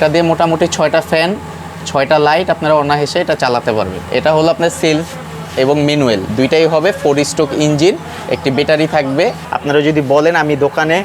এটা দিয়ে মোটামুটি ছয়টা ফ্যান ছয়টা লাইট আপনারা অনায়াসে এটা চালাতে পারবেন। এটা হলো আপনার সেলফ এবং ম্যানুয়াল দুইটাই হবে ফোর স্ট্রোক ইঞ্জিন একটি ব্যাটারি থাকবে। আপনারা যদি বলেন আমি দোকানে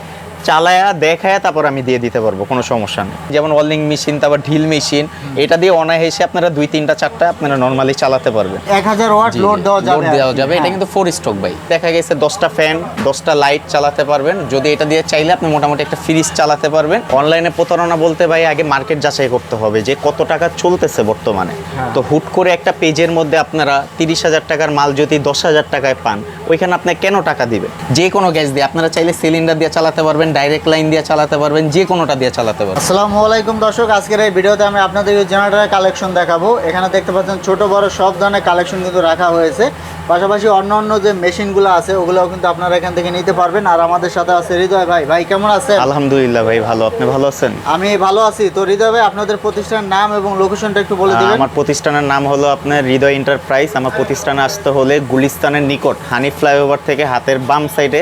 চালায়া দেখায়া তারপর আমি দিয়ে দিতে পারব কোনো সমস্যা নেই। যেমন ওয়ার্লিং মেশিন তারপর ঢিল মেশিন এটা দিয়ে অনায়াসে আপনারা দুই তিনটা চারটা আপনারা নর্মালি চালাতে পারবেন। এক হাজার ওয়াট লোড দেওয়া যাবে লোড দেওয়া যাবে। এটা হ্যাঁ। কিন্তু ফোর স্ট্রোক বাইক দেখা গেছে দশটা ফ্যান দশটা লাইট চালাতে পারবেন। যদি এটা দিয়ে চাইলে আপনি মোটামুটি একটা ফ্রিজ চালাতে পারবেন। অনলাইনে প্রতারণা বলতে ভাই আগে মার্কেট যাচাই করতে হবে যে কত টাকা চলতেছে বর্তমানে। হ্যাঁ। তো হুট করে একটা পেজের মধ্যে আপনারা তিরিশ হাজার টাকার মাল যদি দশ হাজার টাকায় পান ওইখানে আপনি কেন টাকা দিবেন? যে কোনো গ্যাস দিয়ে আপনারা চাইলে সিলিন্ডার দিয়ে চালাতে পারবেন। ডাইরেক্ট লাইন দিয়ে চালাতে পারবেন যে কোনোটা দিয়ে চালাতে পারবেন। আসসালামু আলাইকুম দর্শক আজকের এই ভিডিওতে আমি আপনাদের জেনারেটরের কালেকশন দেখাবো। এখানে দেখতে পাচ্ছেন ছোট বড় সব ধরনের কালেকশন কিন্তু রাখা হয়েছে। পাশাপাশি অন্য অন্য যে মেশিনগুলো আছে ওগুলোও কিন্তু আপনারা এখান থেকে নিতে পারবেন। আর আমাদের সাথে আছে হৃদয় ভাই। ভাই কেমন আছেন? আলহামদুলিল্লাহ ভাই ভালো। আপনি ভালো আছেন? আমি ভালো আছি। তো হৃদয় ভাই আপনাদের প্রতিষ্ঠানের নাম এবং লোকেশনটা একটু বলে দিবেন। আমার প্রতিষ্ঠানের নাম হলো আপনার হৃদয় এন্টারপ্রাইজ আমার প্রতিষ্ঠানে আসতে হলে গুলিস্তানের নিকট হানি ফ্লাইওভার থেকে হাতের বাম সাইডে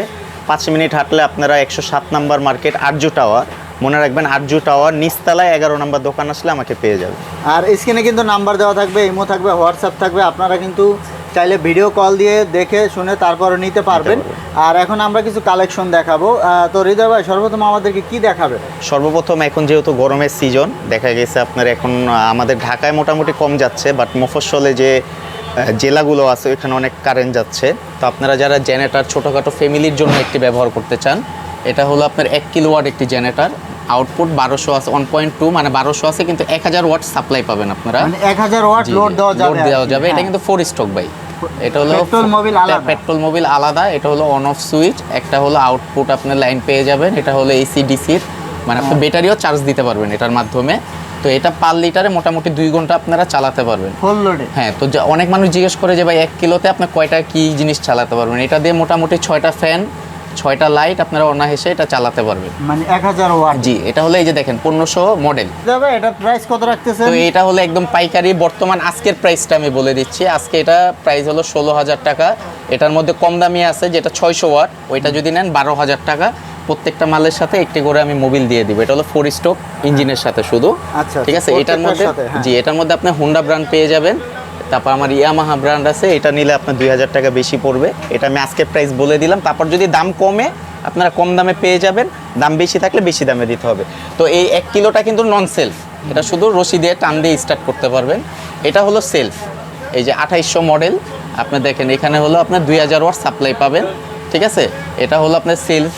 পাঁচ মিনিট হাঁটলে আপনারা একশো সাত নাম্বার মার্কেট আরজু টাওয়ার। মনে রাখবেন আরজু টাওয়ার নিচতলায় এগারো নাম্বার দোকান আসলে আমাকে পেয়ে যাবে। আর স্ক্রিনে কিন্তু নাম্বার দেওয়া থাকবে ইমো থাকবে হোয়াটসঅ্যাপ থাকবে। আপনারা কিন্তু চাইলে ভিডিও কল দিয়ে দেখে শুনে তারপরে নিতে পারবেন। আর এখন আমরা কিছু কালেকশন দেখাবো। তো হৃদয় ভাই সর্বপ্রথম আমাদেরকে কি দেখাবে? সর্বপ্রথম এখন যেহেতু গরমের সিজন দেখা গেছে আপনার এখন আমাদের ঢাকায় মোটামুটি কম যাচ্ছে বাট মফস্বলে যে জেলাগুলো আছে ওইখানে অনেক কারেন্ট যাচ্ছে। তো আপনারা যারা জেনারেটার ছোটোখাটো ফ্যামিলির জন্য একটি ব্যবহার করতে চান এটা হলো আপনার এক কিলোওয়াট একটি জেনারেটার আউটপুট বারোশো আছে ওয়ান পয়েন্ট টু মানে বারোশো আছে কিন্তু এক হাজার ওয়াট সাপ্লাই পাবেন আপনারা। মানে এক হাজার ওয়াট লোড দেওয়া যাবে লোড দেওয়া যাবে। এটা হ্যাঁ। কিন্তু ফোর স্ট্রোক বাই এটা হলো পেট্রোল মোবিল আলাদা। পেট্রোল মোবিল আলাদা এটা হলো অন অফ সুইচ একটা হলো আউটপুট আপনার লাইন পেয়ে যাবেন এটা হলো এসি ডিসির মানে আপনি ব্যাটারিও চার্জ দিতে পারবেন এটার মাধ্যমে। তো এটা পার লিটারে মোটামুটি দুই ঘণ্টা আপনারা চালাতে পারবেন। ফুল লোডে হ্যাঁ তো অনেক মানুষ জিজ্ঞেস করে যে ভাই এক কিলোতে আপনি কয়টা কি জিনিস চালাতে পারবেন? এটা দিয়ে মোটামুটি ছয়টা ফ্যান ছয়টা লাইট আপনারা অনায়াসে এটা চালাতে পারবেন। মানে এক হাজার ওয়াট জি এটা হলো এই যে দেখেন পনেরোশো মডেল এটা প্রাইস কত রাখতেছেন? তো এটা হলো একদম পাইকারি বর্তমান আজকের প্রাইসটা আমি বলে দিচ্ছি। আজকে এটা প্রাইস হলো ষোলো হাজার টাকা। এটার মধ্যে কম দামি আছে যেটা ছয়শো ওয়াট ওইটা যদি নেন বারো হাজার টাকা। প্রত্যেকটা মালের সাথে একটি করে আমি মোবিল দিয়ে দিব। এটা হলো ফোর স্টক ইঞ্জিনের সাথে শুধু। আচ্ছা, ঠিক আছে? এটার মধ্যে হ্যাঁ। জি এটার মধ্যে আপনি হুন্ডা ব্র্যান্ড পেয়ে যাবেন। তারপর আমার ইয়ামাহা ব্র্যান্ড আছে। এটা নিলে আপনার দুই হাজার টাকা বেশি পড়বে। এটা আমি আজকে প্রাইস বলে দিলাম। তারপর যদি দাম কমে আপনারা কম দামে পেয়ে যাবেন। দাম বেশি থাকলে বেশি দামে দিতে হবে। তো এই এক কিলোটা কিন্তু নন সেলফ এটা শুধু রশি দিয়ে টান দিয়ে স্টার্ট করতে পারবেন। এটা হলো সেলফ এই যে আঠাইশশো মডেল আপনি দেখেন এখানে হলো আপনার দুই হাজার ওয়াট সাপ্লাই পাবেন। ঠিক আছে? এটা হলো আপনার সেলফ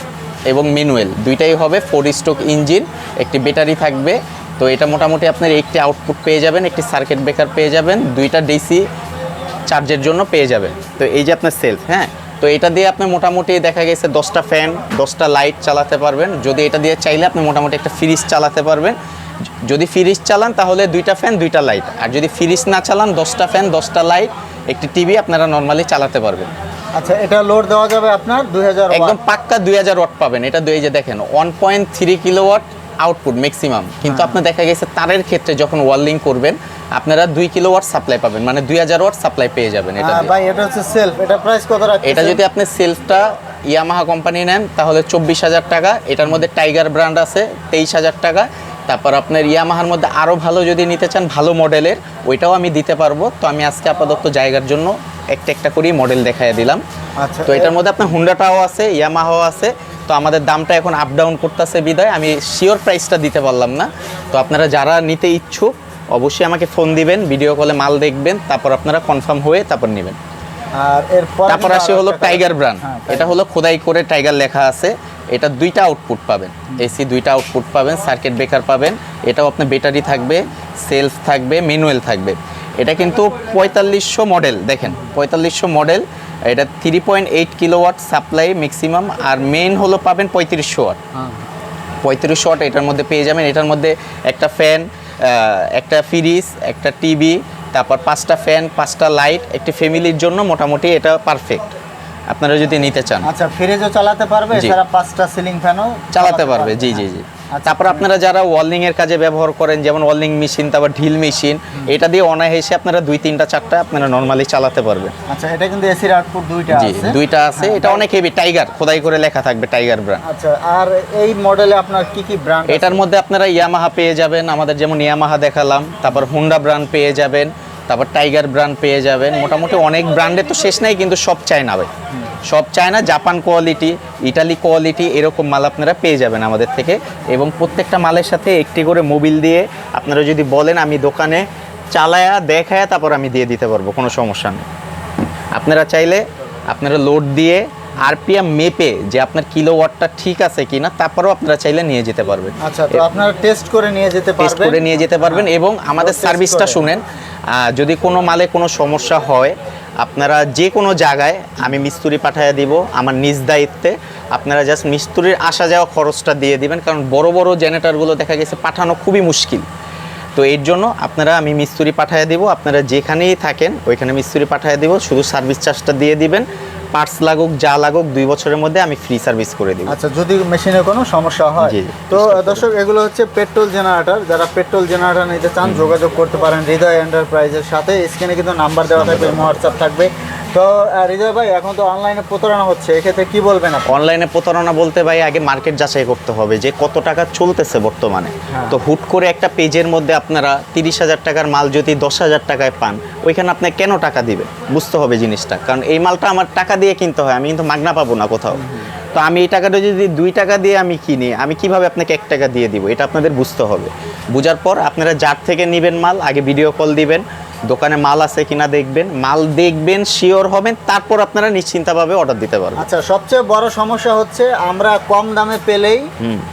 এবং ম্যানুয়াল। দুইটাই হবে ফোর স্ট্রোক ইঞ্জিন একটি ব্যাটারি থাকবে। তো এটা মোটামুটি আপনার একটি আউটপুট পেয়ে যাবেন, একটি সার্কিট ব্রেকার পেয়ে যাবেন, দুইটা ডিসি চার্জের জন্য পেয়ে যাবেন। তো এই যে আপনার সেলফ হ্যাঁ? তো এটা দিয়ে আপনি মোটামুটি দেখা গেছে দশটা ফ্যান দশটা লাইট চালাতে পারবেন। যদি এটা দিয়ে চাইলে আপনি মোটামুটি একটা ফ্রিজ চালাতে পারবেন। যদি ফ্রিজ চালান তাহলে দুইটা ফ্যান দুইটা লাইট আর যদি ফ্রিজ না চালান, দশটা ফ্যান দশটা লাইট একটি টিভি আপনারা নর্মালি চালাতে পারবেন। আচ্ছা এটা লোড দেওয়া যাবে আপনার দুই হাজার একদম পাক্কা দুই হাজার ওয়াট পাবেন। এটা দুই যে দেখেন one point three kilo watt output maximum কিন্তু হ্যাঁ। আপনার দেখা গেছে তারের ক্ষেত্রে যখন ওয়ার্লিং করবেন আপনারা দুই কিলো ওয়াট সাপ্লাই পাবেন। মানে দুই হাজার ওয়াট সাপ্লাই পেয়ে যাবেন এটা দিয়ে। ভাই এটা হচ্ছে সেলফ এটা প্রাইস কত রাখতেছেন? এটা যদি আপনি সেলফটা ইয়ামাহা কোম্পানি নেন তাহলে চব্বিশ হাজার টাকা। এটার মধ্যে টাইগার ব্র্যান্ড আছে তেইশ হাজার টাকা। তারপর আপনার ইয়ামাহার মধ্যে আরও ভালো যদি নিতে চান ভালো মডেলের ওইটাও আমি দিতে পারব। তো আমি আজকে আপাতত জায়গার জন্য একটা একটা করেই মডেল দেখাই দিলাম। আচ্ছা তো এটার মধ্যে আপনার হুন্ডাটাও আছে ইয়ামাহাও আছে। তো আমাদের দামটা এখন আপ ডাউন করতেছে বিদায়। আমি শিওর প্রাইসটা দিতে পারলাম না। তো আপনারা যারা নিতে ইচ্ছুক অবশ্যই আমাকে ফোন দিবেন ভিডিও কলে মাল দেখবেন তারপর আপনারা কনফার্ম হয়ে তারপর নেবেন। আর এরপর তারপর আসে হলো টাইগার ব্র্যান্ড এটা হলো খোদাই করে টাইগার লেখা আছে। এটা দুইটা আউটপুট পাবেন। এসি দুইটা আউটপুট পাবেন সার্কিট ব্রেকার পাবেন। এটাও আপনার ব্যাটারি থাকবে সেলফ থাকবে ম্যানুয়াল থাকবে। এটা কিন্তু পঁয়তাল্লিশশো মডেল দেখেন পঁয়তাল্লিশশো মডেল এটা three point eight kilowatt supply maximum আর মেন হলো পাবেন পঁয়ত্রিশশো ওয়াট হ্যাঁ। পঁয়ত্রিশশো ওয়াট এটার মধ্যে পেয়ে যাবেন এটার মধ্যে একটা ফ্যান একটা ফ্রিজ একটা টিভি তারপর পাঁচটা ফ্যান পাঁচটা লাইট একটি ফ্যামিলির জন্য মোটামুটি এটা পারফেক্ট আপনারা যদি নিতে চান। আচ্ছা ফ্রিজও চালাতে পারবে জি। এছাড়া পাঁচটা সিলিং ফ্যানও চালাতে পারবে জি জি জি। আচ্ছা, তারপর আপনারা যারা ওয়ার্লিং এর কাজে ব্যবহার করেন যেমন ওয়ার্লিং মেশিন তারপর ঢিল মেশিন এটা দিয়ে অনায়াসে আপনারা দুই তিনটা চারটা আপনারা নর্মালি চালাতে পারবেন। আচ্ছা এটা কিন্তু এসির আউটপুট দুইটা জি আছে। দুইটা আছে। এটা অনেক হেভি টাইগার খোদাই করে লেখা থাকবে টাইগার ব্র্যান্ড আচ্ছা আর এই মডেলে আপনার কি কি ব্র্যান্ড এটার মধ্যে আপনারা ইয়ামাহা পেয়ে যাবেন। আমাদের যেমন ইয়ামাহা দেখালাম তারপর হুন্ডা ব্র্যান্ড পেয়ে যাবেন। তারপর টাইগার ব্র্যান্ড পেয়ে যাবেন। মোটামুটি অনেক ব্র্যান্ডে তো শেষ নাই, কিন্তু সব চায়না ভাই। সব China Japan quality Italy quality এরকম মাল আপনারা পেয়ে যাবেন আমাদের থেকে। এবং প্রত্যেকটা মালের সাথে একটি করে মোবিল দিয়ে আপনারা যদি বলেন, আমি দোকানে চালায়া, দেখায়া, তারপর আমি দিয়ে দিতে পারব, কোনো সমস্যা নেই। আপনারা চাইলে আপনারা লোড দিয়ে আরপিএম মেপে যে আপনার কিলোওয়াটটা ঠিক আছে কিনা তারপরেও আপনারা চাইলে নিয়ে যেতে পারবেন। আচ্ছা তো আপনারা টেস্ট করে নিয়ে যেতে পারবেন। টেস্ট করে নিয়ে যেতে পারবেন এবং আমাদের সার্ভিসটা শুনেন যদি কোনো মালে কোনো সমস্যা হয় আপনারা যে কোনো জায়গায় আমি মিস্ত্রি পাঠিয়ে দিব আমার নিজ দায়িত্বে। আপনারা জাস্ট মিস্ত্রির আসা যাওয়া খরচটা দিয়ে দিবেন কারণ বড় বড় জেনারেটরগুলো দেখা গেছে পাঠানো খুবই মুশকিল। তো এর জন্য আপনারা আমি মিস্ত্রি পাঠিয়ে দিব আপনারা যেখানেই থাকেন ওইখানে মিস্ত্রি পাঠিয়ে দিব শুধু সার্ভিস চার্জটা দিয়ে দিবেন। পার্টস লাগুক যা লাগুক দুই বছরের মধ্যে আমি ফ্রি সার্ভিস করে দিই আচ্ছা যদি মেশিনে কোনো সমস্যা হয়। তো দর্শক এগুলো হচ্ছে পেট্রোল জেনারেটর যারা পেট্রোল জেনারেটর নিতে চান যোগাযোগ করতে পারেন। হৃদয় এন্টারপ্রাইজের সাথে। স্ক্রিনে কিন্তু নাম্বার দেওয়া থাকবে হোয়াটসঅ্যাপ থাকবে। তো হৃদয় ভাই এখন তো অনলাইনে প্রতারণা হচ্ছে এক্ষেত্রে কি বলবেন অনলাইনে প্রতারণা বলতে ভাই আগে মার্কেট যাচাই করতে হবে যে কত টাকা চলতেছে বর্তমানে। হ্যাঁ। তো হুট করে একটা পেজের মধ্যে আপনারা তিরিশ হাজার টাকার মাল যদি দশ হাজার টাকায় পান ওইখানে আপনি কেন টাকা দিবেন? বুঝতে হবে জিনিসটা। কারণ এই মালটা আমার টাকা দিয়ে কিনতে হয় আমি কিন্তু মাগনা পাবো না কোথাও। তো আমি এই টাকাটা যদি দুই টাকা দিয়ে আমি কিনি আমি কীভাবে আপনাকে এক টাকা দিয়ে দিব? এটা আপনাদের বুঝতে হবে। বুঝার পর আপনারা যার থেকে নেবেন মাল আগে ভিডিও কল দিবেন দোকানে মাল আছে কিনা দেখবেন মাল দেখবেন শিওর হবেন তারপর আপনারা নিশ্চিন্তভাবে অর্ডার দিতে পারবেন। আচ্ছা সবচেয়ে বড় সমস্যা হচ্ছে আমরা কম দামে পেলেই।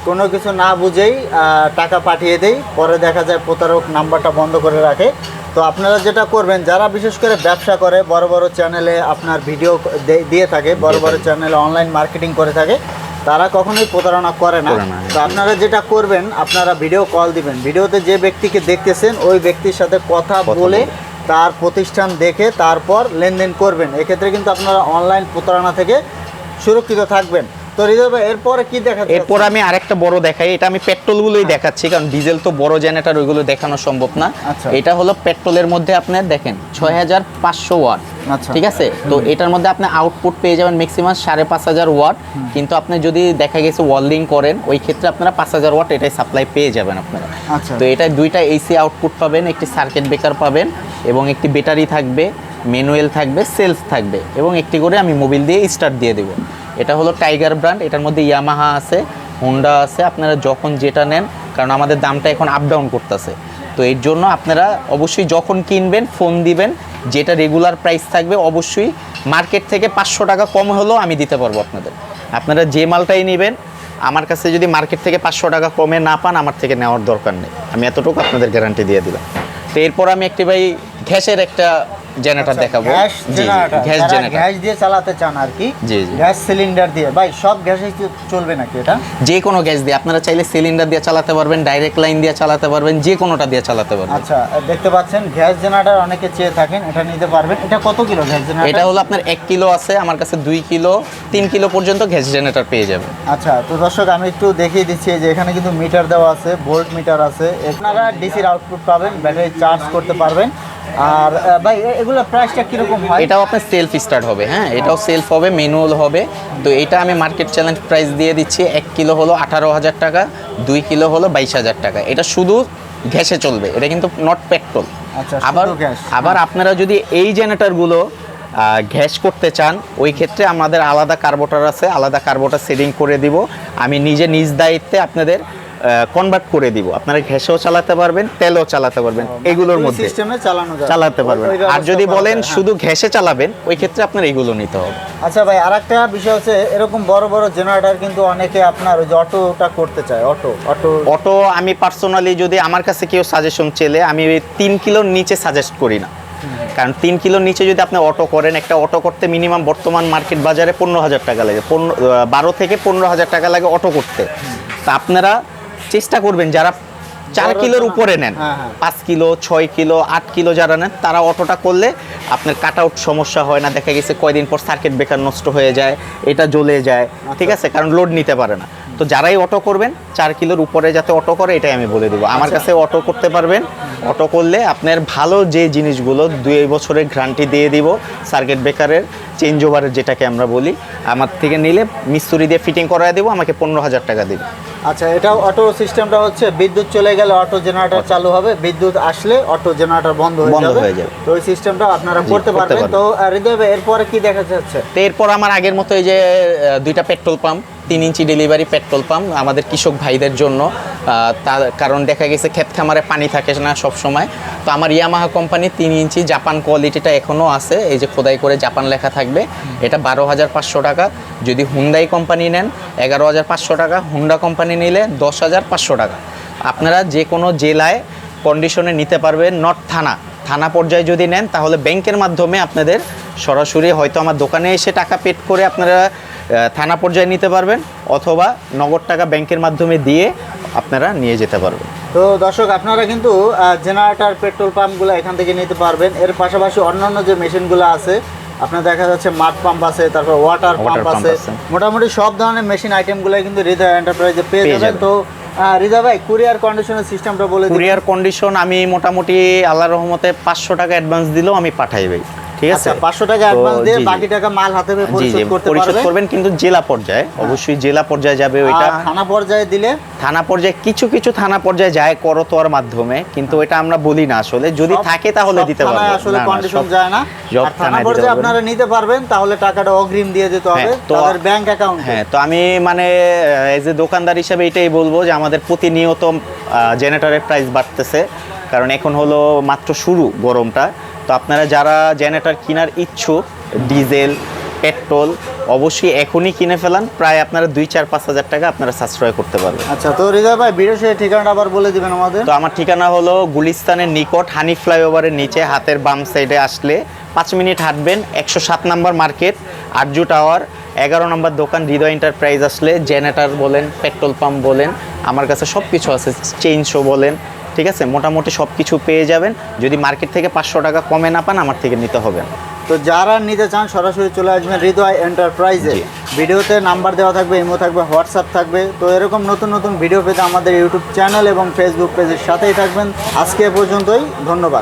কোনো কিছু না বুঝেই টাকা পাঠিয়ে দেই পরে দেখা যায় প্রতারক নাম্বারটা বন্ধ করে রাখে। তো আপনারা যেটা করবেন যারা বিশেষ করে ব্যবসা করে বড় বড় চ্যানেলে আপনার ভিডিও দিয়ে থাকে বড় বড় চ্যানেলে অনলাইন মার্কেটিং করে থাকে তারা কখনোই প্রতারণা করে না। না, তো আপনারা যেটা করবেন আপনারা ভিডিও কল দিবেন। ভিডিওতে যে ব্যক্তিকে দেখতেছেন ওই ব্যক্তির সাথে কথা বলে। তার প্রতিষ্ঠান দেখে তারপর লেনদেন করবেন। এক্ষেত্রে কিন্তু আপনারা অনলাইন প্রতারণা থেকে সুরক্ষিত থাকবেন। তো এরপরে কি দেখা যাচ্ছে? এরপর আমি আরেকটা বড় দেখাই এটা আমি পেট্রোলগুলোই দেখাচ্ছি কারণ ডিজেল তো বড় জেনারেটর ওইগুলো দেখানো সম্ভব না। আচ্ছা। এটা হলো পেট্রোলের মধ্যে আপনার দেখেন ছয় হাজার পাঁচশো ওয়াট আচ্ছা। ঠিক আছে? তো এটার মধ্যে আপনি আউটপুট পেয়ে যাবেন ম্যাক্সিমাম সাড়ে পাঁচ হাজার ওয়াট। কিন্তু আপনি যদি দেখা গেছে ওয়ার্ল্ডিং করেন ওই ক্ষেত্রে আপনারা পাঁচ হাজার ওয়াট এটাই সাপ্লাই পেয়ে যাবেন আপনারা। আচ্ছা। তো এটা দুইটা এসি আউটপুট পাবেন একটি সার্কিট ব্রেকার পাবেন এবং একটি ব্যাটারি থাকবে ম্যানুয়াল থাকবে সেলস থাকবে এবং একটি করে আমি মোবিল দিয়ে স্টার্ট দিয়ে দেবো। এটা হলো টাইগার ব্র্যান্ড এটার মধ্যে ইয়ামাহা আছে হোন্ডা আছে, আপনারা যখন যেটা নেন, কারণ আমাদের দামটা এখন আপ ডাউন করতেছে। তো এর জন্য আপনারা অবশ্যই যখন কিনবেন ফোন দিবেন, যেটা রেগুলার প্রাইস থাকবে, অবশ্যই মার্কেট থেকে পাঁচশো টাকা কম হলেও আমি দিতে পারব আপনাদের। আপনারা যে মালটাই নেবেন, আমার কাছে যদি মার্কেট থেকে পাঁচশো টাকা কমে না পান, আমার থেকে নেওয়ার দরকার নেই। আমি এতটুকু আপনাদের গ্যারান্টি দিয়ে দিলাম। তো এরপর আমি একটি ভাই গ্যাসের একটা জেনারেটর দেখাবো। Gas generator gas generator. Gas দিয়ে চালাতে চান আর কি জি, জি। গ্যাস সিলিন্ডার দিয়ে। ভাই সব গ্যাসে চলবে নাকি এটা? যে কোনো গ্যাস দিয়ে। আপনারা চাইলে সিলিন্ডার দিয়ে চালাতে পারবেন ডাইরেক্ট লাইন দিয়ে চালাতে পারবেন যে কোনোটা দিয়ে চালাতে পারবেন। আচ্ছা দেখতে পাচ্ছেন গ্যাস জেনারেটর অনেকে চেয়ে থাকেন এটা নিতে পারবেন। এটা কত কিলো গ্যাস এটা জেনারেটর হলো আপনার এক কিলো আছে আমার কাছে দুই কিলো তিন কিলো পর্যন্ত গ্যাস জেনারেটর পেয়ে যাবেন আচ্ছা তো দর্শক আমি একটু দেখিয়ে দিচ্ছি যে এখানে কিন্তু মিটার দেওয়া আছে ভোল্ট মিটার আছে। আপনারা ডিসির আউটপুট পাবেন ব্যাটারি চার্জ করতে পারবেন। আর ভাই এ- এগুলোর প্রাইসটা কীরকম হয়? এটাও আপনার সেলফ স্টার্ট হবে হ্যাঁ? এটাও সেলফ হবে ম্যানুয়াল হবে। তো এটা আমি মার্কেট চ্যালেঞ্জ প্রাইস দিয়ে দিচ্ছি। এক কিলো হলো আঠারো হাজার টাকা দুই কিলো হলো বাইশ হাজার টাকা। এটা শুধু গ্যাসে চলবে এটা কিন্তু নট পেট্রোল আচ্ছা, আবার আবার আপনারা যদি এই জেনারেটরগুলো গ্যাস করতে চান ওই ক্ষেত্রে আমাদের আলাদা কার্বোটার আছে আলাদা কার্বোটার সেটিং করে দিব। আমি নিজে নিজ দায়িত্বে আপনাদের কনভার্ট করে দিব। আপনারা গ্যাসেও চালাতে পারবেন তেলও চালাতে পারবেন এগুলোর মধ্যে সিস্টেমে চালানো যাবে। চালাতে পারবেন। আর যদি বলেন হ্যাঁ। শুধু ঘ্যাসে চালাবেন ওই ক্ষেত্রে আপনার এগুলো নিতে হবে। আচ্ছা ভাই আরেকটা বিষয় হচ্ছে এরকম বড় বড় জেনারেটর কিন্তু অনেকে আপনার ওই যে অটোটা করতে চায় অটো অটো। অটো আমি পার্সোনালি যদি আমার কাছে কেউ সাজেশন চেলে আমি ওই তিন কিলোর নিচে সাজেস্ট করি না। কারণ তিন কিলোর নিচে যদি আপনি অটো করেন একটা অটো করতে মিনিমাম বর্তমান মার্কেট বাজারে পনেরো হাজার টাকা লাগে। পনেরো বারো থেকে পনেরো হাজার টাকা লাগে অটো করতে। তা আপনারা চেষ্টা করবেন যারা চার কিলোর উপরে নেন হ্যাঁ, হ্যাঁ। পাঁচ কিলো ছয় কিলো আট কিলো যারা নেন তারা অটোটা করলে আপনার কাট আউট সমস্যা হয় না। দেখা গেছে কয়দিন পর সার্কিট ব্রেকার নষ্ট হয়ে যায় এটা জ্বলে যায় ঠিক আছে? কারণ লোড নিতে পারে না। তো যারাই অটো করবেন চার কিলোর উপরে যাতে অটো করে এটাই আমি বলে দেবো। আমার কাছে অটো করতে পারবেন। অটো করলে আপনার ভালো যে জিনিসগুলো দুই বছরের গ্যারান্টি দিয়ে দিব সার্কিট ব্রেকারের চেঞ্জ ওভারের যেটাকে আমরা বলি আমার থেকে নিলে মিস্ত্রি দিয়ে ফিটিং করায় দেবো আমাকে পনেরো হাজার টাকা দেবে। আচ্ছা এটা অটো সিস্টেমটা হচ্ছে বিদ্যুৎ চলে গেলে অটো জেনারেটর চালু হবে বিদ্যুৎ আসলে অটো জেনারেটর বন্ধ হয়ে যাবে। তো ওই সিস্টেমটা আপনারা করতে পারবেন। তো হৃদয় এরপরে কি দেখা যাচ্ছে? তো এরপর আমার আগের মতো এই যে দুইটা পেট্রোল পাম্প তিন ইঞ্চি ডেলিভারি পেট্রোল পাম্প আমাদের কৃষক ভাইদের জন্য। তার কারণ দেখা গেছে ক্ষেত খামারে পানি থাকে না সব সময় তো আমার ইয়ামাহা কোম্পানির তিন ইঞ্চি জাপান কোয়ালিটিটা এখনও আছে। এই যে খোদাই করে জাপান লেখা থাকবে। এটা বারো হাজার পাঁচশো টাকা। যদি হুন্ডাই কোম্পানি নেন, এগারো হাজার পাঁচশো টাকা। হুন্ডা কোম্পানি নিলে দশ হাজার পাঁচশো টাকা। আপনারা যে কোনো জেলায় কন্ডিশনে নিতে পারবেন নট থানা। থানা পর্যায়ে যদি নেন, তাহলে ব্যাংকের মাধ্যমে আপনাদের সরাসরি হয়তো আমার দোকানে এসে টাকা পেড করে আপনারা থানা পর্যায়ে নিতে পারবেন অথবা নগদ টাকা ব্যাংকের মাধ্যমে দিয়ে আপনারা নিয়ে যেতে পারবেন। তো দর্শক আপনারা কিন্তু জেনারেটর পেট্রোল পাম্পগুলো এখান থেকে নিতে পারবেন। এর পাশাপাশি অন্যান্য যে মেশিনগুলো আছে আপনার দেখা যাচ্ছে মাঠ পাম্প আছে তারপর ওয়াটার পাম্প আছে। মোটামুটি সব ধরনের মেশিন আইটেমগুলো কিন্তু হৃদয় এন্টারপ্রাইজে পেয়ে যাবেন। তো হৃদয় ভাই কুরিয়ার কন্ডিশনের সিস্টেমটা বলে কুরিয়ার কন্ডিশন আমি মোটামুটি আল্লাহর রহমতে পাঁচশো টাকা অ্যাডভান্স দিলেও আমি পাঠাই ভাই। ঠিক আছে? আচ্ছা পাঁচশো টাকা অ্যাডভান্স দিয়ে। বাকি টাকা মাল হাতে পেয়ে পরিশোধ করতে পরিশোধ করবেন কিন্তু জেলা পর্যায়ে অবশ্যই জেলা পর্যায়ে যাবে ওইটা। থানা পর্যায়ে দিলে? থানা পর্যায়ে কিছু কিছু থানা পর্যায়ে যায় করতোয়ার মাধ্যমে কিন্তু এটা আমরা বলি না আসলে। যদি থাকে তাহলে দিতে পারব। আসলে কন্ডিশন যায় না। থানা পর্যায়ে আপনারা নিতে পারবেন তাহলে টাকাটা অগ্রিম দিয়ে দিতে হবে হ্যাঁ, তো- তাদের ব্যাংক অ্যাকাউন্টে হ্যাঁ তো আমি মানে এজ এ দোকানদার হিসেবে এটাই বলব যে আমাদের প্রতিনিয়ত জেনারেটরের প্রাইস বাড়তেছে। কারণ এখন হলো মাত্র শুরু গরমটা। তো আপনারা যারা জেনারেটর কেনার ইচ্ছুক ডিজেল পেট্রোল অবশ্যই এখনই কিনে ফেলান। প্রায় আপনারা দুই চার পাঁচ হাজার টাকা আপনারা সাশ্রয় করতে পারবেন। আচ্ছা তো হৃদয় ভাই শেষে ঠিকানাটা আবার বলে দিবেন আমাদের। তো আমার ঠিকানা হলো গুলিস্তানের নিকট হানি ফ্লাইওভারের নিচে হাতের বাম সাইডে আসলে। পাঁচ মিনিট হাঁটবেন একশো সাত নম্বর মার্কেট আরজু টাওয়ার এগারো নম্বর দোকান হৃদয় এন্টারপ্রাইজ আসলে। জেনারেটার বলেন পেট্রোল পাম্প বলেন আমার কাছে সব কিছু আছে চেইন শো বলেন। ঠিক আছে? মোটামুটি সব কিছু পেয়ে যাবেন। যদি মার্কেট থেকে পাঁচশো টাকা কমে না পান আমার থেকে নিতে হবে তো যারা নিতে চান সরাসরি চলে আসবেন হৃদয় এন্টারপ্রাইজে। ভিডিওতে নাম্বার দেওয়া থাকবে ইমো থাকবে হোয়াটসঅ্যাপ থাকবে। তো এরকম নতুন নতুন ভিডিও পেতে আমাদের ইউটিউব চ্যানেল এবং ফেসবুক পেজের সাথেই থাকবেন। আজকে এ পর্যন্তই ধন্যবাদ।